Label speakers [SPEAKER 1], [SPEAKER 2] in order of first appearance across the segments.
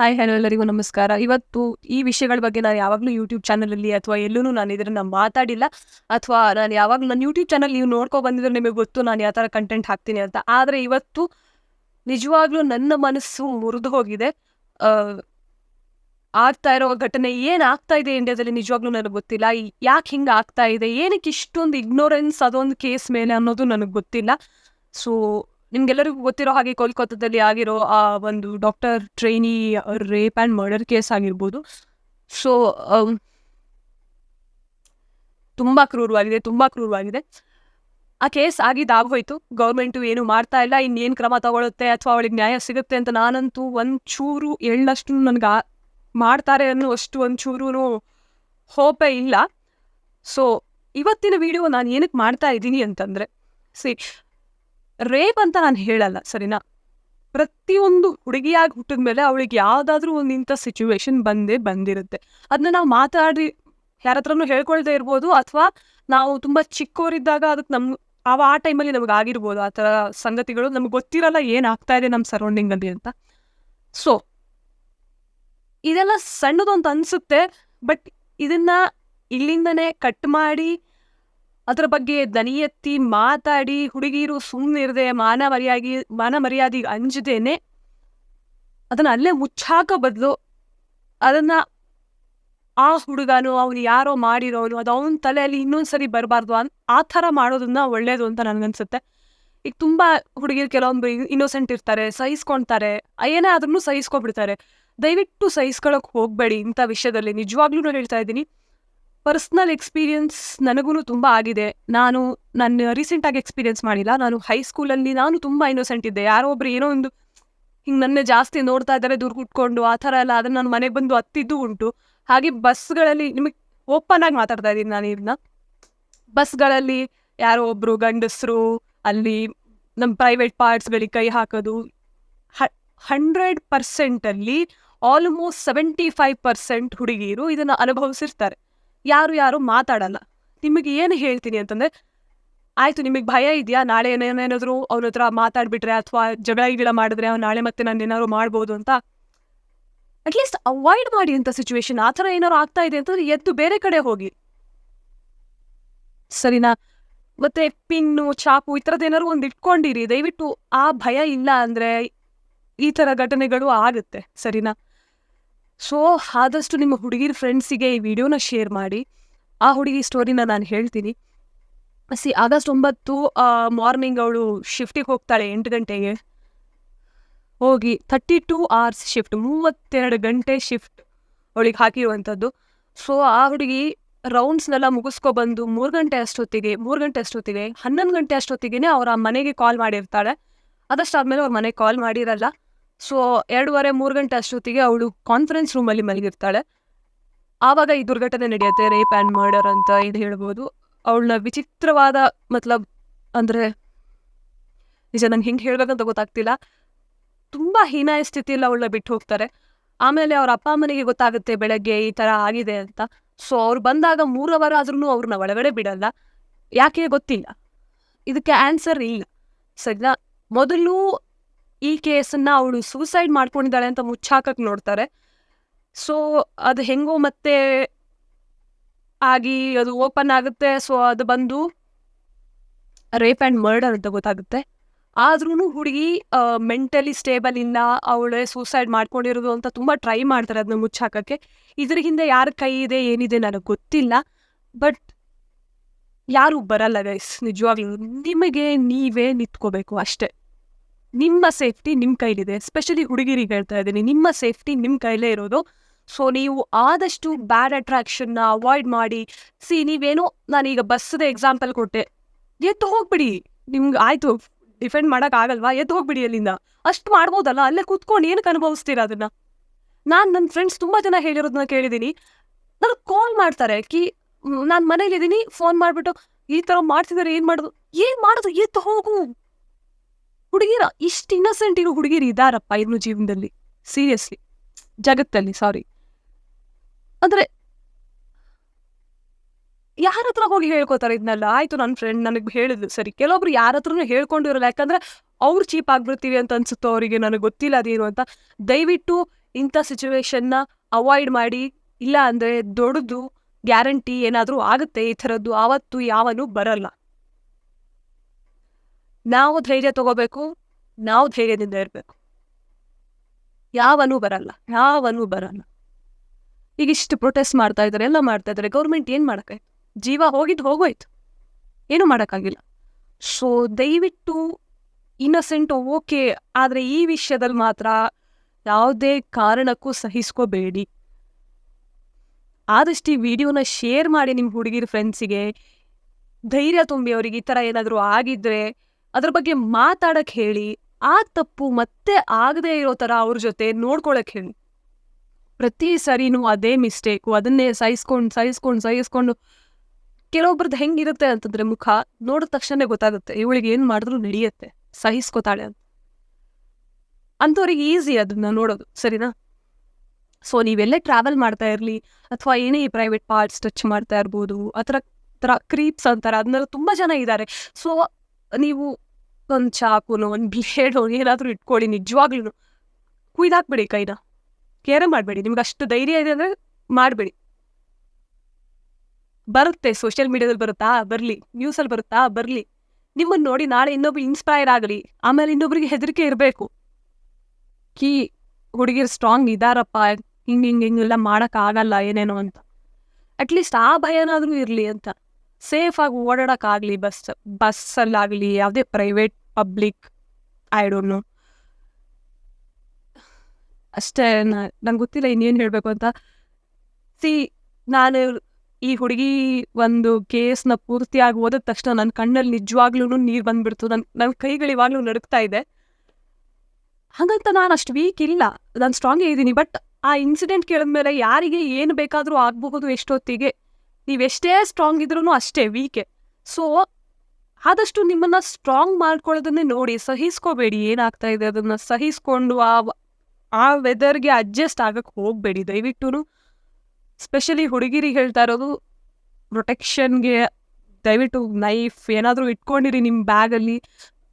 [SPEAKER 1] Hi hello ಎಲ್ಲರಿಗೂ ನಮಸ್ಕಾರ. ಇವತ್ತು ಈ ವಿಷಯಗಳ ಬಗ್ಗೆ ನಾನು ಯಾವಾಗಲೂ ಯೂಟ್ಯೂಬ್ ಚಾನಲಲ್ಲಿ ಅಥವಾ ಎಲ್ಲೂ ನಾನು ಇದನ್ನು ಮಾತಾಡಿಲ್ಲ. ಅಥವಾ ನಾನು ಯಾವಾಗಲೂ ನನ್ನ ಯೂಟ್ಯೂಬ್ ಚಾನಲ್ ನೀವು ನೋಡ್ಕೊ ಬಂದಿದ್ರೆ ನಿಮಗೆ ಗೊತ್ತು ನಾನು ಯಾವ ಥರ ಕಂಟೆಂಟ್ ಹಾಕ್ತೀನಿ ಅಂತ. ಆದರೆ ಇವತ್ತು ನಿಜವಾಗ್ಲೂ ನನ್ನ ಮನಸ್ಸು ಮುರಿದು ಹೋಗಿದೆ. ಆಗ್ತಾ ಇರೋ ಘಟನೆ ಏನು ಆಗ್ತಾ ಇದೆ ಇಂಡಿಯಾದಲ್ಲಿ ನಿಜವಾಗ್ಲೂ ನನಗೆ ಗೊತ್ತಿಲ್ಲ. ಯಾಕೆ ಹಿಂಗೆ ಆಗ್ತಾ ಇದೆ? ಏನಕ್ಕೆ ಇಷ್ಟೊಂದು ಇಗ್ನೋರೆನ್ಸ್ ಅದೊಂದು ಕೇಸ್ ಮೇಲೆ ಅನ್ನೋದು ನನಗೆ ಗೊತ್ತಿಲ್ಲ. ಸೊ ನಿಮ್ಗೆಲ್ಲರಿಗೂ ಗೊತ್ತಿರೋ ಹಾಗೆ ಕೋಲ್ಕತ್ತಾದಲ್ಲಿ ಆಗಿರೋ ಆ ಒಂದು doctor trainee rape and murder case ಆಗಿರ್ಬೋದು. ಸೊ ತುಂಬ ಕ್ರೂರವಾಗಿದೆ ತುಂಬ ಕ್ರೂರವಾಗಿದೆ. ಆ ಕೇಸ್ ಆಗಿದ್ದಾಗೋಯ್ತು ಗೌರ್ಮೆಂಟು ಏನು ಮಾಡ್ತಾ ಇಲ್ಲ. ಇನ್ನೇನು ಕ್ರಮ ತಗೊಳುತ್ತೆ ಅಥವಾ ಅವಳಿಗೆ ನ್ಯಾಯ ಸಿಗುತ್ತೆ ಅಂತ ನಾನಂತೂ ಒಂಚೂರು ಎಳ್ಳಷ್ಟು ನನಗೆ ಆ- ಮಾಡ್ತಾರೆ ಅನ್ನೋ ಅಷ್ಟು ಒಂಚೂರು ಹೋಪೇ ಇಲ್ಲ. ಸೊ ಇವತ್ತಿನ ವಿಡಿಯೋ ನಾನು ಏನಕ್ಕೆ ಮಾಡ್ತಾ ಇದ್ದೀನಿ ಅಂತಂದರೆ ಸಿ ರೇಪ್ ಅಂತ ನಾನು ಹೇಳಲ್ಲ, ಸರಿನಾ? ಪ್ರತಿಯೊಂದು ಹುಡುಗಿಯಾಗಿ ಹುಟ್ಟಿದ ಮೇಲೆ ಅವಳಿಗೆ ಯಾವುದಾದ್ರೂ ಒಂದು ಇಂಥ ಸಿಚುವೇಶನ್ ಬಂದೇ ಬಂದಿರುತ್ತೆ. ಅದನ್ನ ನಾವು ಮಾತಾಡಿ ಯಾರ ಹತ್ರನೂ ಹೇಳ್ಕೊಳ್ದೇ ಇರ್ಬೋದು, ಅಥವಾ ನಾವು ತುಂಬ ಚಿಕ್ಕವರಿದ್ದಾಗ ಅದಕ್ಕೆ ನಮ್ಮ ಅವ ಆ ಟೈಮಲ್ಲಿ ನಮಗೆ ಆಗಿರ್ಬೋದು, ಆ ಥರ ಸಂಗತಿಗಳು ನಮ್ಗೆ ಗೊತ್ತಿರಲ್ಲ ಏನಾಗ್ತಾ ಇದೆ ನಮ್ಮ ಸರೌಂಡಿಂಗಲ್ಲಿ ಅಂತ. ಸೊ ಇದೆಲ್ಲ ಸಣ್ಣದು ಅಂತ ಅನಿಸುತ್ತೆ, ಬಟ್ ಇದನ್ನ ಇಲ್ಲಿಂದನೇ ಕಟ್ ಮಾಡಿ ಅದರ ಬಗ್ಗೆ ದನಿ ಎತ್ತಿ ಮಾತಾಡಿ, ಹುಡುಗಿರು ಸುಮ್ಮನಿರದೆ ಮಾನ ಮರ್ಯಾಗಿ, ಮಾನ ಮರ್ಯಾದಿ ಅಂಜದೇನೆ ಅದನ್ನ ಅಲ್ಲೇ ಮುಚ್ಚಾಕ ಬದಲು ಅದನ್ನ ಆ ಹುಡುಗನು, ಅವನು ಯಾರೋ ಮಾಡಿರೋನು, ಅದು ಅವನ ತಲೆಯಲ್ಲಿ ಇನ್ನೊಂದ್ಸರಿ ಬರಬಾರ್ದು ಅನ್, ಆ ಥರ ಮಾಡೋದನ್ನ ಒಳ್ಳೇದು ಅಂತ ನನಗನ್ಸುತ್ತೆ. ಈಗ ತುಂಬಾ ಹುಡುಗಿರು ಕೆಲವೊಂದು ಇನ್ನೋಸೆಂಟ್ ಇರ್ತಾರೆ, ಸಹಿಸ್ಕೊಳ್ತಾರೆ, ಏನೇ ಆದ್ರೂ ಸಹಿಸ್ಕೊಬಿಡ್ತಾರೆ. ದಯವಿಟ್ಟು ಸಹಿಸ್ಕೊಳಕ್ ಹೋಗ್ಬೇಡಿ ಇಂಥ ವಿಷಯದಲ್ಲಿ. ನಿಜವಾಗ್ಲೂ ಹೇಳ್ತಾ ಇದ್ದೀನಿ. ಪರ್ಸ್ನಲ್ ಎಕ್ಸ್ಪೀರಿಯನ್ಸ್ ನನಗೂ ತುಂಬ ಆಗಿದೆ. ನಾನು ನಾನು ರೀಸೆಂಟಾಗಿ ಎಕ್ಸ್ಪೀರಿಯನ್ಸ್ ಮಾಡಿಲ್ಲ. ನಾನು ಹೈಸ್ಕೂಲಲ್ಲಿ ನಾನು ತುಂಬ ಇನ್ನೋಸೆಂಟ್ ಇದ್ದೆ. ಯಾರೋ ಒಬ್ರು ಏನೋ ಒಂದು ಹಿಂಗೆ ನನ್ನ ಜಾಸ್ತಿ ನೋಡ್ತಾ ಇದ್ದಾರೆ, ದೂರ ಕುಟ್ಕೊಂಡು ಆ ಥರ ಎಲ್ಲ ಅದನ್ನು ನಾನು ಮನೆಗೆ ಬಂದು ಹತ್ತಿದ್ದು ಉಂಟು. ಹಾಗೆ ಬಸ್ಗಳಲ್ಲಿ ನಿಮಗೆ ಓಪನ್ ಆಗಿ ಮಾತಾಡ್ತಾ ಇದ್ದೀನಿ ನಾನು ಇದನ್ನ ಬಸ್ಗಳಲ್ಲಿ ಯಾರೋ ಒಬ್ರು ಗಂಡಸರು ಅಲ್ಲಿ ನಮ್ಮ ಪ್ರೈವೇಟ್ ಪಾರ್ಟ್ಸ್ಗಳಿಗೆ ಕೈ ಹಾಕೋದು. ಹಂಡ್ರೆಡ್ ಪರ್ಸೆಂಟಲ್ಲಿ ಆಲ್ಮೋಸ್ಟ್ ಸೆವೆಂಟಿ ಫೈವ್ ಪರ್ಸೆಂಟ್ ಹುಡುಗಿಯರು ಇದನ್ನು ಅನುಭವಿಸಿರ್ತಾರೆ. ಯಾರು ಯಾರು ಮಾತಾಡಲ್ಲ. ನಿಮಗೆ ಏನು ಹೇಳ್ತೀನಿ ಅಂತಂದರೆ, ಆಯಿತು, ನಿಮಗೆ ಭಯ ಇದೆಯಾ? ನಾಳೆ ಏನೇನಾದರೂ ಅವ್ರ ಹತ್ರ ಮಾತಾಡ್ಬಿಟ್ರೆ ಅಥವಾ ಜಗಳ ಗಿಡ ಮಾಡಿದ್ರೆ ಅವ್ನು ನಾಳೆ ಮತ್ತೆ ನಾನು ಏನಾದ್ರು ಮಾಡ್ಬೋದು ಅಂತ? ಅಟ್ಲೀಸ್ಟ್ ಅವಾಯ್ಡ್ ಮಾಡಿ ಅಂತ ಸಿಚುವೇಶನ್ ಆ ಥರ ಏನಾದ್ರು ಆಗ್ತಾ ಇದೆ ಅಂತಂದ್ರೆ ಎದ್ದು ಬೇರೆ ಕಡೆ ಹೋಗಿ. ಸರಿನಾ? ಮತ್ತೆ ಪಿನ್ನು, ಚಾಪು ಈ ಥರದ್ದು ಏನಾದ್ರು ಒಂದು ಇಟ್ಕೊಂಡಿರಿ. ದಯವಿಟ್ಟು ಆ ಭಯ ಇಲ್ಲ ಅಂದರೆ ಈ ಥರ ಘಟನೆಗಳು ಆಗುತ್ತೆ. ಸರಿನಾ? ಸೊ ಆದಷ್ಟು ನಿಮ್ಮ ಹುಡುಗಿರ ಫ್ರೆಂಡ್ಸಿಗೆ ಈ ವಿಡಿಯೋನ ಶೇರ್ ಮಾಡಿ. ಆ ಹುಡುಗಿ ಸ್ಟೋರಿನ ನಾನು ಹೇಳ್ತೀನಿ. ಸಿ ಆಗಸ್ಟ್ ಒಂಬತ್ತು ಮಾರ್ನಿಂಗ್ ಅವಳು ಶಿಫ್ಟಿಗೆ ಹೋಗ್ತಾಳೆ ಎಂಟು ಗಂಟೆಗೆ. ಹೋಗಿ ಥರ್ಟಿ ಟೂ ಅವರ್ಸ್ ಶಿಫ್ಟ್ ಮೂವತ್ತೆರಡು ಗಂಟೆ ಶಿಫ್ಟ್ ಅವಳಿಗೆ ಹಾಕಿರುವಂಥದ್ದು. ಸೊ ಆ ಹುಡುಗಿ ರೌಂಡ್ಸ್ನೆಲ್ಲ ಮುಗಿಸ್ಕೊಬಂದು ಮೂರು ಗಂಟೆ ಅಷ್ಟೊತ್ತಿಗೆ, ಮೂರು ಗಂಟೆ ಅಷ್ಟೊತ್ತಿಗೆ, ಹನ್ನೊಂದು ಗಂಟೆ ಅಷ್ಟೊತ್ತಿಗೆ ಅವರ ಮನೆಗೆ ಕಾಲ್ ಮಾಡಿರ್ತಾಳೆ. ಅದಷ್ಟಾದ್ಮೇಲೆ ಅವ್ರ ಮನೆಗೆ ಕಾಲ್ ಮಾಡಿರಲ್ಲ. ಸೊ ಎರಡೂವರೆ, ಮೂರು ಗಂಟೆ ಅಷ್ಟೊತ್ತಿಗೆ ಅವಳು ಕಾನ್ಫರೆನ್ಸ್ ರೂಮಲ್ಲಿ ಮಲಗಿರ್ತಾಳೆ. ಆವಾಗ ಈ ದುರ್ಘಟನೆ ನಡೆಯುತ್ತೆ ರೇಪ್ ಆ್ಯಂಡ್ ಮರ್ಡರ್ ಅಂತ ಇದು ಹೇಳ್ಬೋದು. ಅವಳನ್ನ ವಿಚಿತ್ರವಾದ ಮತ್ಲಬ್ ಅಂದರೆ, ನಿಜ ನಂಗೆ ಹಿಂಗೆ ಹೇಳ್ಬೇಕಂತ ಗೊತ್ತಾಗ್ತಿಲ್ಲ. ತುಂಬ ಹೀನಾಯ ಸ್ಥಿತಿಯಲ್ಲಿ ಅವಳನ್ನ ಬಿಟ್ಟು ಹೋಗ್ತಾರೆ. ಆಮೇಲೆ ಅವ್ರ ಅಪ್ಪ ಅಮ್ಮನಿಗೆ ಗೊತ್ತಾಗುತ್ತೆ ಬೆಳಗ್ಗೆ ಈ ಥರ ಆಗಿದೆ ಅಂತ. ಸೊ ಅವ್ರು ಬಂದಾಗ ಮೂರು ಅವರ್ ಆದ್ರೂ ಅವ್ರನ್ನ ಒಳಗಡೆ ಬಿಡಲ್ಲ. ಯಾಕೆ ಗೊತ್ತಿಲ್ಲ. ಇದಕ್ಕೆ ಆನ್ಸರ್ ಇಲ್ಲ. ಸರಿನಾ? ಮೊದಲು ಈ ಕೇಸನ್ನ ಅವಳು ಸೂಸೈಡ್ ಮಾಡ್ಕೊಂಡಿದ್ದಾಳೆ ಅಂತ ಮುಚ್ಚಾಕಕ್ಕೆ ನೋಡ್ತಾರೆ. ಸೊ ಅದು ಹೆಂಗೋ ಮತ್ತೆ ಆಗಿ ಅದು ಓಪನ್ ಆಗುತ್ತೆ. ಸೊ ಅದು ಬಂದು ರೇಪ್ ಆ್ಯಂಡ್ ಮರ್ಡರ್ ಅಂತ ಗೊತ್ತಾಗುತ್ತೆ. ಆದ್ರೂ ಹುಡುಗಿ ಮೆಂಟಲಿ ಸ್ಟೇಬಲ್ ಇಲ್ಲ ಅವಳೇ ಸೂಸೈಡ್ ಮಾಡ್ಕೊಂಡಿರೋದು ಅಂತ ತುಂಬ ಟ್ರೈ ಮಾಡ್ತಾರೆ ಅದನ್ನ ಮುಚ್ಚಾಕಕ್ಕೆ. ಇದ್ರ ಹಿಂದೆ ಯಾರ ಕೈ ಇದೆ, ಏನಿದೆ ನನಗೆ ಗೊತ್ತಿಲ್ಲ. ಬಟ್ ಯಾರು ಬರಲ್ಲ ಗೈಸ್ ನಿಜವಾಗ್ಲೂ. ನಿಮಗೆ ನೀವೇ ನಿಂತ್ಕೋಬೇಕು ಅಷ್ಟೇ. ನಿಮ್ಮ ಸೇಫ್ಟಿ ನಿಮ್ಮ ಕೈಲಿದೆ. ಎಸ್ಪೆಷಲಿ ಹುಡುಗಿರಿಗೆ ಹೇಳ್ತಾ ಇದ್ದೀನಿ. ನಿಮ್ಮ ಸೇಫ್ಟಿ ನಿಮ್ಮ ಕೈಲೇ ಇರೋದು. ಸೊ ನೀವು ಆದಷ್ಟು ಬ್ಯಾಡ್ ಅಟ್ರಾಕ್ಷನ್ನ ಅವಾಯ್ಡ್ ಮಾಡಿ. ಸಿ ನೀವೇನೋ ನಾನೀಗ ಬಸ್ಸದ ಎಕ್ಸಾಂಪಲ್ ಕೊಟ್ಟೆ. ಎದ್ದು ಹೋಗ್ಬಿಡಿ. ನಿಮ್ಗೆ ಆಯಿತು. ಡಿಫೆಂಡ್ ಮಾಡೋಕ್ಕಾಗಲ್ವಾ ಎದ್ದು ಹೋಗ್ಬಿಡಿ ಅಲ್ಲಿಂದ. ಅಷ್ಟು ಮಾಡ್ಬೋದಲ್ಲ? ಅಲ್ಲೇ ಕೂತ್ಕೊಂಡು ಏನಕ್ಕೆ ಅನುಭವಿಸ್ತೀರ ಅದನ್ನ? ನಾನು ನನ್ನ ಫ್ರೆಂಡ್ಸ್ ತುಂಬ ಜನ ಹೇಳಿರೋದನ್ನ ಕೇಳಿದ್ದೀನಿ. ನನಗೆ ಕಾಲ್ ಮಾಡ್ತಾರೆ. ಕಿ, ನಾನು ಮನೇಲಿದ್ದೀನಿ. ಫೋನ್ ಮಾಡಿಬಿಟ್ಟು, ಈ ಥರ ಮಾಡ್ತಿದ್ದಾರೆ ಏನು ಮಾಡೋದು? ಏನು ಮಾಡೋದು? ಎದ್ದು ಹೋಗು. ಹುಡುಗಿರ ಇಷ್ಟು ಇನ್ನಸೆಂಟ್ ಇರೋ ಹುಡುಗಿರು ಇದಾರಪ್ಪ ಇನ್ನು ಜೀವನದಲ್ಲಿ. ಸೀರಿಯಸ್ಲಿ ಜಗತ್ತಲ್ಲಿ ಸಾರಿ ಅಂದ್ರೆ ಯಾರ ಹತ್ರ ಹೋಗಿ ಹೇಳ್ಕೊತಾರೆ ಇದನ್ನೆಲ್ಲ ಆಯ್ತು ನನ್ನ ಫ್ರೆಂಡ್ ನನಗೆ ಹೇಳಿದ್ರು ಸರಿ. ಕೆಲವೊಬ್ರು ಯಾರ ಹತ್ರನೂ ಹೇಳ್ಕೊಂಡಿರಲ್ಲ ಯಾಕಂದ್ರೆ ಅವ್ರು ಚೀಪ್ ಆಗ್ಬಿಡ್ತೀವಿ ಅಂತ ಅನ್ಸುತ್ತೋ ಅವರಿಗೆ, ನನಗೆ ಗೊತ್ತಿಲ್ಲ ಅದೇನು ಅಂತ. ದಯವಿಟ್ಟು ಇಂಥ ಸಿಚುವೇಶನ್ನ ಅವಾಯ್ಡ್ ಮಾಡಿ, ಇಲ್ಲ ಅಂದ್ರೆ ದೊಡ್ಡದು ಗ್ಯಾರಂಟಿ ಏನಾದರೂ ಆಗುತ್ತೆ ಈ ಥರದ್ದು. ಆವತ್ತು ಯಾವನು ಬರಲ್ಲ. ನಾವು ಧೈರ್ಯ ತಗೋಬೇಕು, ನಾವು ಧೈರ್ಯದಿಂದ ಇರಬೇಕು. ಯಾವನೂ ಬರಲ್ಲ ಯಾವನೂ ಬರಲ್ಲ. ಈಗ ಇಷ್ಟು ಪ್ರೊಟೆಸ್ಟ್ ಮಾಡ್ತಾ ಇದ್ದಾರೆ, ಎಲ್ಲ ಮಾಡ್ತಾ ಇದ್ದಾರೆ ಗೌರ್ಮೆಂಟ್ ಏನು ಮಾಡೋಕ್ಕೆ ಜೀವ ಹೋಗಿದ್ದು ಹೋಗೋಯ್ತು. ಏನು ಮಾಡೋಕ್ಕಾಗಿಲ್ಲ. ಸೊ ದಯವಿಟ್ಟು ಇನ್ನಸೆಂಟ್ ಓಕೆ ಆದರೆ ಈ ವಿಷಯದಲ್ಲಿ ಮಾತ್ರ ಯಾವುದೇ ಕಾರಣಕ್ಕೂ ಸಹಿಸ್ಕೋಬೇಡಿ. ಆದಷ್ಟು ಈ ವಿಡಿಯೋನ ಶೇರ್ ಮಾಡಿ ನಿಮ್ಮ ಹುಡುಗಿರ ಫ್ರೆಂಡ್ಸಿಗೆ ಧೈರ್ಯ ತುಂಬಿ ಅವ್ರಿಗೆ ಈ ಥರ ಏನಾದರೂ ಆಗಿದ್ರೆ ಅದ್ರ ಬಗ್ಗೆ ಮಾತಾಡಕ್ ಹೇಳಿ, ಆ ತಪ್ಪು ಮತ್ತೆ ಆಗದೆ ಇರೋ ತರ ಅವ್ರ ಜೊತೆ ನೋಡ್ಕೊಳಕ್ ಹೇಳಿ. ಪ್ರತಿ ಸರಿನೂ ಅದೇ ಮಿಸ್ಟೇಕು ಅದನ್ನೇ ಸಹಿಸ್ಕೊಂಡು ಸಹಿಸ್ಕೊಂಡು ಸಹಿಸ್ಕೊಂಡು ಕೆಲವೊಬ್ರದ್ದು ಹೆಂಗಿರುತ್ತೆ ಅಂತಂದ್ರೆ ಮುಖ ನೋಡಿದ ತಕ್ಷಣ ಗೊತ್ತಾಗುತ್ತೆ. ಇವಳಿಗೆ ಏನು ಮಾಡಿದ್ರು ನಡೆಯುತ್ತೆ. ಸಹಿಸ್ಕೊತಾಳೆ ಅಂತ. ಅಂಥವ್ರಿಗೆ ಈಸಿ ಅದನ್ನ ನೋಡೋದು, ಸರಿನಾ? ಸೊ ನೀವೆಲ್ಲೇ ಟ್ರಾವೆಲ್ ಮಾಡ್ತಾ ಇರಲಿ, ಅಥವಾ ಏನೇ ಈ ಪ್ರೈವೇಟ್ ಪಾರ್ಟ್ಸ್ ಟಚ್ ಮಾಡ್ತಾ ಇರ್ಬೋದು, ಆ ಥರ ಥರ ಕ್ರೀಪ್ಸ್ ಅಂತಾರೆ. ಅದನ್ನೆಲ್ಲ ತುಂಬ ಜನ ಇದ್ದಾರೆ ಸೊ ನೀವು ಒಂದು ಚಾಕುನು, ಒಂದು ಬ್ಲೇಡು ಏನಾದರೂ ಇಟ್ಕೊಳ್ಳಿ ನಿಜವಾಗ್ಲೂ ಕುಯ್ದಾಕ್ಬೇಡಿ ಕೈನ. ಕೇರ ಮಾಡಬೇಡಿ. ನಿಮ್ಗೆ ಅಷ್ಟು ಧೈರ್ಯ ಇದೆ ಅಂದರೆ ಮಾಡಬೇಡಿ. ಬರುತ್ತೆ. ಸೋಷಿಯಲ್ ಮೀಡಿಯಾದಲ್ಲಿ ಬರುತ್ತಾ? ಬರಲಿ. ನ್ಯೂಸಲ್ಲಿ ಬರುತ್ತಾ? ಬರಲಿ. ನಿಮ್ಮನ್ನು ನೋಡಿ ನಾಳೆ ಇನ್ನೊಬ್ರು ಇನ್ಸ್ಪೈರ್ ಆಗಲಿ. ಆಮೇಲೆ ಇನ್ನೊಬ್ರಿಗೆ ಹೆದರಿಕೆ ಇರಬೇಕು. ಕೀ ಹುಡುಗಿರು ಸ್ಟ್ರಾಂಗ್ ಇದಾರಪ್ಪ. ಹಿಂಗೆ ಹಿಂಗೆ ಹಿಂಗೆಲ್ಲ ಮಾಡೋಕ್ಕಾಗಲ್ಲ ಏನೇನೋ ಅಂತ. ಅಟ್ಲೀಸ್ಟ್ ಆ ಭಯನಾದರೂ ಇರಲಿ ಅಂತ. ಸೇಫಾಗಿ ಓಡಾಡೋಕ್ಕಾಗಲಿ ಬಸ್ ಬಸ್ಸಲ್ಲಾಗಲಿ ಯಾವುದೇ private public I don't know ಅಷ್ಟೇ ನಂಗೆ ಗೊತ್ತಿಲ್ಲ ಇನ್ನೇನು ಹೇಳಬೇಕು ಅಂತ. ಸಿ ನಾನು ಈ ಹುಡುಗಿ ಒಂದು ಕೇಸ್ನ ಪೂರ್ತಿಯಾಗಿ ಓದಿದ ತಕ್ಷಣ ನನ್ನ ಕಣ್ಣಲ್ಲಿ ನಿಜವಾಗ್ಲೂ ನೀರು ಬಂದ್ಬಿಡ್ತು. ನನ್ನ ನನ್ನ ಕೈಗಳು ಇವಾಗಲೂ ನಡುಕ್ತಾ ಇದೆ. ಹಾಗಂತ ನಾನು ಅಷ್ಟು ವೀಕ್ ಇಲ್ಲ. ನಾನು ಸ್ಟ್ರಾಂಗೇ ಇದ್ದೀನಿ ಬಟ್ ಆ ಇನ್ಸಿಡೆಂಟ್ ಕೇಳಿದ್ಮೇಲೆ ಯಾರಿಗೆ ಏನು ಬೇಕಾದರೂ ಆಗಬಹುದು ಎಷ್ಟೊತ್ತಿಗೆ. ನೀವೆಷ್ಟೇ ಸ್ಟ್ರಾಂಗ್ ಇದ್ರೂ ಅಷ್ಟೇ ವೀಕೆ ಸೊ ಆದಷ್ಟು ನಿಮ್ಮನ್ನ ಸ್ಟ್ರಾಂಗ್ ಮಾಡ್ಕೊಳ್ಳೋದನ್ನೇ ನೋಡಿ, ಸಹಿಸ್ಕೋಬೇಡಿ, ಏನಾಗ್ತಾ ಇದೆ ಅದನ್ನ ಸಹಿಸ್ಕೊಂಡು ಆ ಆ ವೆದರ್ಗೆ ಅಡ್ಜಸ್ಟ್ ಆಗಕ್ಕೆ ಹೋಗಬೇಡಿ. ದಯವಿಟ್ಟು ಸ್ಪೆಷಲಿ ಹುಡುಗಿರಿಗೆ ಹೇಳ್ತಾ ಇರೋದು ಪ್ರೊಟೆಕ್ಷನ್ಗೆ ದಯವಿಟ್ಟು ನೈಫ್ ಏನಾದರೂ ಇಟ್ಕೊಂಡಿರಿ ನಿಮ್ಮ ಬ್ಯಾಗಲ್ಲಿ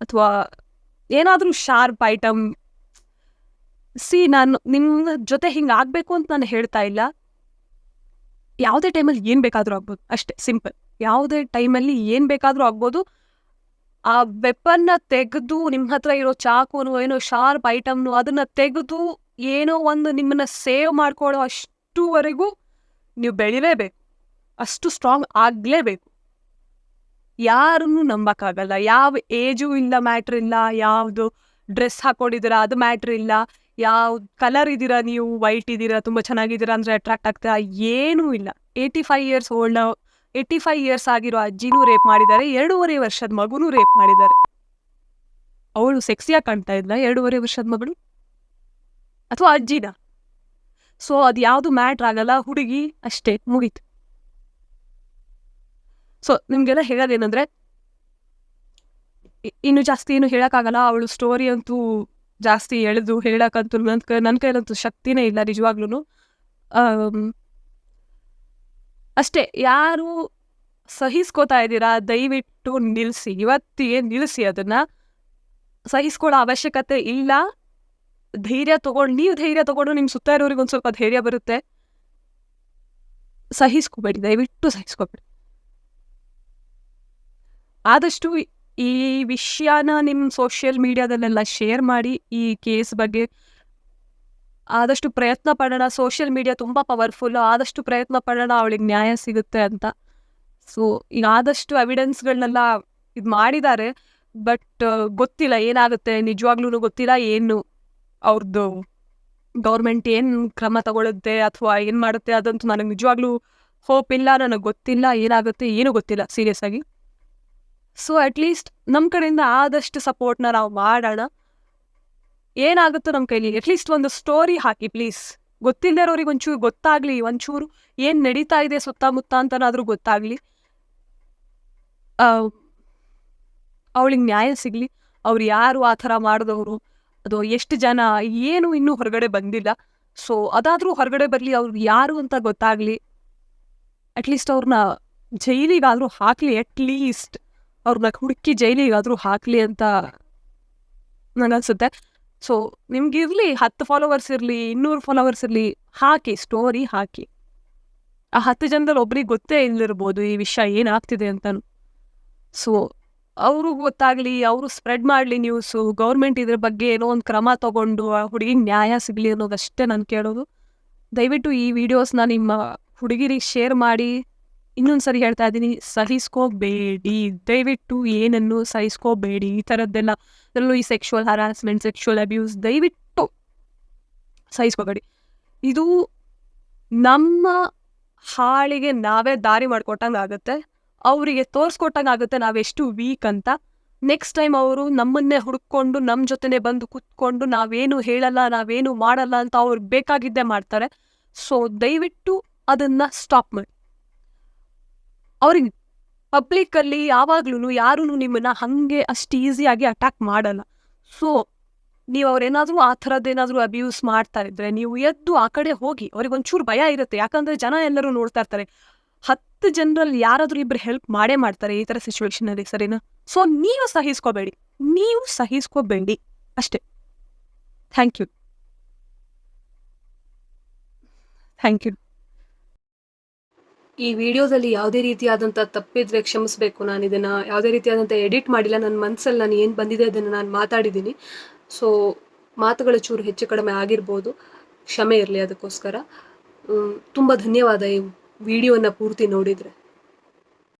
[SPEAKER 1] ಅಥವಾ ಏನಾದರೂ ಶಾರ್ಪ್ ಐಟಮ್ ಸಿ ನಾನು ನಿಮ್ಮ ಜೊತೆ ಹಿಂಗೆ ಆಗಬೇಕು ಅಂತ ನಾನು ಹೇಳ್ತಾ ಇಲ್ಲ. ಯಾವುದೇ ಟೈಮಲ್ಲಿ ಏನು ಬೇಕಾದರೂ ಆಗ್ಬೋದು, ಅಷ್ಟೇ, ಸಿಂಪಲ್. ಯಾವುದೇ ಟೈಮಲ್ಲಿ ಏನು ಬೇಕಾದರೂ ಆಗ್ಬೋದು. ಆ ವೆಪನ್ನ ತೆಗೆದು ನಿಮ್ಮ ಹತ್ರ ಇರೋ ಚಾಕುನು, ಏನೋ ಶಾರ್ಪ್ ಐಟಮ್ನು ಅದನ್ನು ತೆಗೆದು ಏನೋ ಒಂದು ನಿಮ್ಮನ್ನ ಸೇವ್ ಮಾಡ್ಕೊಳ್ಳೋ ಅಷ್ಟುವರೆಗೂ ನೀವು ಬೆಳಿಲೇಬೇಕು. ಅಷ್ಟು ಸ್ಟ್ರಾಂಗ್ ಆಗಲೇಬೇಕು. ಯಾರನ್ನು ನಂಬಕ್ಕಾಗಲ್ಲ. ಯಾವ ಏಜು ಇಲ್ಲ ಮ್ಯಾಟ್ರ್ ಇಲ್ಲ. ಯಾವುದು ಡ್ರೆಸ್ ಹಾಕೊಂಡಿದ್ದೀರಾ, ಅದು ಮ್ಯಾಟ್ರ್ ಇಲ್ಲ. ಯಾವ ಕಲರ್ ಇದ್ದೀರಾ ನೀವು? ವೈಟ್ ಇದ್ದೀರಾ? ತುಂಬ ಚೆನ್ನಾಗಿದ್ದೀರಾ ಅಂದರೆ ಅಟ್ರಾಕ್ಟ್ ಆಗ್ತಾ ಏನೂ ಇಲ್ಲ. Eighty five years old eighty five years ಆಗಿರೋ ಅಜ್ಜಿನೂ ರೇಪ್ ಮಾಡಿದ್ದಾರೆ. ಎರಡೂವರೆ ವರ್ಷದ ಮಗುನೂ ರೇಪ್ ಮಾಡಿದ್ದಾರೆ. ಅವಳು ಸೆಕ್ಸಿಯಾಗಿ ಕಾಣ್ತಾ ಇದ್ಲ? ಎರಡೂವರೆ ವರ್ಷದ ಮಗಳು? ಅಥವಾ ಅಜ್ಜಿನ? ಸೊ ಅದು ಯಾವುದು ಮ್ಯಾಟ್ರ್ ಆಗಲ್ಲ. ಹುಡುಗಿ ಅಷ್ಟೇ. ಮುಗೀತು. ಸೊ ನಿಮಗೆಲ್ಲ ಹೇಳೋದೇನಂದ್ರೆ ಇನ್ನು ಜಾಸ್ತಿ ಏನು ಹೇಳೋಕ್ಕಾಗಲ್ಲ. ಅವಳು ಸ್ಟೋರಿ ಅಂತೂ ಜಾಸ್ತಿ ಎಳೆದು ಹೇಳಕ್ಕಂತೂ ನನ್ನ ಕೈ ನನ್ನ ಕೈಲಂತೂ ಶಕ್ತಿನೇ ಇಲ್ಲ ನಿಜವಾಗ್ಲೂ ಅಷ್ಟೇ, ಯಾರು ಸಹಿಸ್ಕೋತಾ ಇದ್ದೀರಾ? ದಯವಿಟ್ಟು ನಿಲ್ಲಿಸಿ ಇವತ್ತಿಗೆ ನಿಲ್ಲಿಸಿ ಅದನ್ನ. ಸಹಿಸ್ಕೊಳ್ಳೋ ಅವಶ್ಯಕತೆ ಇಲ್ಲ. ಧೈರ್ಯ ತಗೊಂಡು, ನೀವು ಧೈರ್ಯ ತಗೊಂಡು ನಿಮ್ಮ ಸುತ್ತ ಇರೋರಿಗೆ ಒಂದು ಸ್ವಲ್ಪ ಧೈರ್ಯ ಬರುತ್ತೆ. ಸಹಿಸ್ಕೋಬೇಡಿ, ದಯವಿಟ್ಟು ಸಹಿಸ್ಕೋಬೇಡಿ. ಆದಷ್ಟು ಈ ವಿಷಯನ ನಿಮ್ಮ ಸೋಷಿಯಲ್ ಮೀಡಿಯಾದಲ್ಲೆಲ್ಲ ಶೇರ್ ಮಾಡಿ ಈ ಕೇಸ್ ಬಗ್ಗೆ ಆದಷ್ಟು ಪ್ರಯತ್ನ ಪಡೋಣ. ಸೋಷಿಯಲ್ ಮೀಡಿಯಾ ತುಂಬ ಪವರ್ಫುಲ್ ಆದಷ್ಟು ಪ್ರಯತ್ನ ಪಡೋಣ, ಅವಳಿಗೆ ನ್ಯಾಯ ಸಿಗುತ್ತೆ ಅಂತ. ಸೊ ಈಗ ಆದಷ್ಟು ಎವಿಡೆನ್ಸ್ಗಳನ್ನೆಲ್ಲ ಇದು ಮಾಡಿದ್ದಾರೆ ಬಟ್ ಗೊತ್ತಿಲ್ಲ ಏನಾಗುತ್ತೆ ನಿಜವಾಗ್ಲೂ ಗೊತ್ತಿಲ್ಲ ಏನು ಅವ್ರದ್ದು ಗೌರ್ಮೆಂಟ್ ಏನು ಕ್ರಮ ತಗೊಳುತ್ತೆ ಅಥವಾ ಏನು ಮಾಡುತ್ತೆ, ಅದಂತೂ ನನಗೆ ನಿಜವಾಗ್ಲೂ ಹೋಪ್ ಇಲ್ಲ, ನನಗೆ ಗೊತ್ತಿಲ್ಲ, ಏನಾಗುತ್ತೆ, ಏನೂ ಗೊತ್ತಿಲ್ಲ ಸೀರಿಯಸ್ ಆಗಿ. ಸೊ ಅಟ್ಲೀಸ್ಟ್ ನಮ್ಮ ಕಡೆಯಿಂದ ಆದಷ್ಟು ಸಪೋರ್ಟ್ನ ನಾವು ಮಾಡೋಣ. ಏನಾಗುತ್ತೋ ನಮ್ಮ ಕೈಲಿ ಅಟ್ಲೀಸ್ಟ್ ಒಂದು ಸ್ಟೋರಿ ಹಾಕಿ ಪ್ಲೀಸ್ ಗೊತ್ತಿಲ್ಲದೆ ಇರೋರಿಗೆ ಒಂಚೂರು ಗೊತ್ತಾಗ್ಲಿ, ಒಂಚೂರು ಏನು ನಡೀತಾ ಇದೆ ಸುತ್ತಮುತ್ತ ಅಂತನಾದರೂ ಗೊತ್ತಾಗ್ಲಿ. ಅವಳಿಗೆ ನ್ಯಾಯ ಸಿಗಲಿ. ಅವ್ರು ಯಾರು ಆ ಥರ ಮಾಡಿದವರು? ಅದು ಎಷ್ಟು ಜನ? ಏನು ಇನ್ನೂ ಹೊರಗಡೆ ಬಂದಿಲ್ಲ. ಸೊ ಅದಾದರೂ ಹೊರಗಡೆ ಬರಲಿ, ಅವ್ರು ಯಾರು ಅಂತ ಗೊತ್ತಾಗ್ಲಿ. ಅಟ್ಲೀಸ್ಟ್ ಅವ್ರನ್ನ ಜೈಲಿಗಾದರೂ ಹಾಕಲಿ ಅಟ್ಲೀಸ್ಟ್ ಅವ್ರನ್ನ ಹುಡುಕಿ ಜೈಲಿಗಾದರೂ ಹಾಕಲಿ ಅಂತ ನನಗನ್ಸುತ್ತೆ. ಸೊ ನಿಮ್ಗಿರ್ಲಿ ಹತ್ತು ಫಾಲೋವರ್ಸ್ ಇರಲಿ, ಇನ್ನೂರು ಫಾಲೋವರ್ಸ್ ಇರಲಿ, ಹಾಕಿ ಸ್ಟೋರಿ ಹಾಕಿ. ಆ ಹತ್ತು ಜನದಲ್ಲಿ ಒಬ್ರಿಗೆ ಗೊತ್ತೇ ಇಲ್ಲಿರ್ಬೋದು ಈ ವಿಷಯ ಏನಾಗ್ತಿದೆ ಅಂತಾನು. ಸೊ ಅವರು ಗೊತ್ತಾಗ್ಲಿ, ಅವರು ಸ್ಪ್ರೆಡ್ ಮಾಡಲಿ ನ್ಯೂಸು ಗೌರ್ಮೆಂಟ್ ಇದ್ರ ಬಗ್ಗೆ ಏನೋ ಒಂದು ಕ್ರಮ ತಗೊಂಡು ಆ ಹುಡುಗಿಗೆ ನ್ಯಾಯ ಸಿಗಲಿ ಅನ್ನೋದಷ್ಟೇ ನಾನು ಕೇಳೋದು. ದಯವಿಟ್ಟು ಈ ವಿಡಿಯೋಸ್ನ ನಿಮ್ಮ ಹುಡುಗಿರಿಗೆ ಶೇರ್ ಮಾಡಿ ಇನ್ನೊಂದು ಸರಿ ಹೇಳ್ತಾ ಇದ್ದೀನಿ, ಸಹಿಸ್ಕೋಬೇಡಿ. ದಯವಿಟ್ಟು ಏನನ್ನು ಸಹಿಸ್ಕೋಬೇಡಿ? ಈ ಥರದ್ದೆಲ್ಲ ಅದರಲ್ಲೂ ಈ ಸೆಕ್ಷುವಲ್ ಹರಾಸ್ಮೆಂಟ್ ಸೆಕ್ಷುವಲ್ ಅಬ್ಯೂಸ್ ದಯವಿಟ್ಟು ಸಹಿಸ್ಕೋಬೇಡಿ. ಇದು ನಮ್ಮ ಹಾಳಿಗೆ ನಾವೇ ದಾರಿ ಮಾಡ್ಕೊಟ್ಟಂಗೆ ಆಗುತ್ತೆ. ಅವರಿಗೆ ತೋರಿಸ್ಕೊಟ್ಟಂಗೆ ಆಗುತ್ತೆ ನಾವೆಷ್ಟು ವೀಕ್ ಅಂತ. ನೆಕ್ಸ್ಟ್ ಟೈಮ್ ಅವರು ನಮ್ಮನ್ನೇ ಹುಡ್ಕೊಂಡು ನಮ್ಮ ಜೊತೆನೇ ಬಂದು ಕುತ್ಕೊಂಡು ನಾವೇನು ಹೇಳಲ್ಲ, ನಾವೇನು ಮಾಡಲ್ಲ ಅಂತ ಅವ್ರು ಬೇಕಾಗಿದ್ದೇ ಮಾಡ್ತಾರೆ. ಸೊ ದಯವಿಟ್ಟು ಅದನ್ನ ಸ್ಟಾಪ್ ಮಾಡಿ. ಅವ್ರಿಗೆ ಪಬ್ಲಿಕ್ಕಲ್ಲಿ ಯಾವಾಗ್ಲೂ ಯಾರೂ ನಿಮ್ಮನ್ನ ಹಂಗೆ ಅಷ್ಟು ಈಸಿಯಾಗಿ ಅಟ್ಯಾಕ್ ಮಾಡಲ್ಲ. ಸೊ ನೀವು ಅವ್ರೇನಾದರೂ ಆ ಥರದ್ದೇನಾದರೂ ಅಬ್ಯೂಸ್ ಮಾಡ್ತಾ ಇದ್ರೆ ನೀವು ಎದ್ದು ಆ ಕಡೆ ಹೋಗಿ, ಅವ್ರಿಗೆ ಒಂಚೂರು ಭಯ ಇರುತ್ತೆ. ಯಾಕಂದ್ರೆ ಜನ ಎಲ್ಲರೂ ನೋಡ್ತಾ ಇರ್ತಾರೆ. ಹತ್ತು ಜನರಲ್ಲಿ ಯಾರಾದರೂ ಇಬ್ಬರು ಹೆಲ್ಪ್ ಮಾಡೇ ಮಾಡ್ತಾರೆ ಈ ಥರ ಸಿಚುವೇಶನಲ್ಲಿ ಸರಿನಾ? ಸೊ ನೀವು ಸಹಿಸ್ಕೋಬೇಡಿ. ನೀವು ಸಹಿಸ್ಕೋಬೇಡಿ. ಅಷ್ಟೇ. ಥ್ಯಾಂಕ್ ಯು ಥ್ಯಾಂಕ್ ಯು ಈ ವಿಡಿಯೋದಲ್ಲಿ ಯಾವುದೇ ರೀತಿಯಾದಂಥ ತಪ್ಪಿದ್ರೆ ಕ್ಷಮಿಸಬೇಕು. ನಾನು ಇದನ್ನು ಯಾವುದೇ ರೀತಿಯಾದಂಥ ಎಡಿಟ್ ಮಾಡಿಲ್ಲ. ನನ್ನ ಮನಸ್ಸಲ್ಲಿ ನಾನು ಏನು ಬಂದಿದೆ ಅದನ್ನು ನಾನು ಮಾತಾಡಿದ್ದೀನಿ. ಸೊ ಮಾತುಗಳು ಚೂರು ಹೆಚ್ಚು ಕಡಿಮೆ ಆಗಿರ್ಬೋದು. ಕ್ಷಮೆ ಇರಲಿ ಅದಕ್ಕೋಸ್ಕರ. ತುಂಬ ಧನ್ಯವಾದ ಈ ವಿಡಿಯೋನ ಪೂರ್ತಿ ನೋಡಿದರೆ.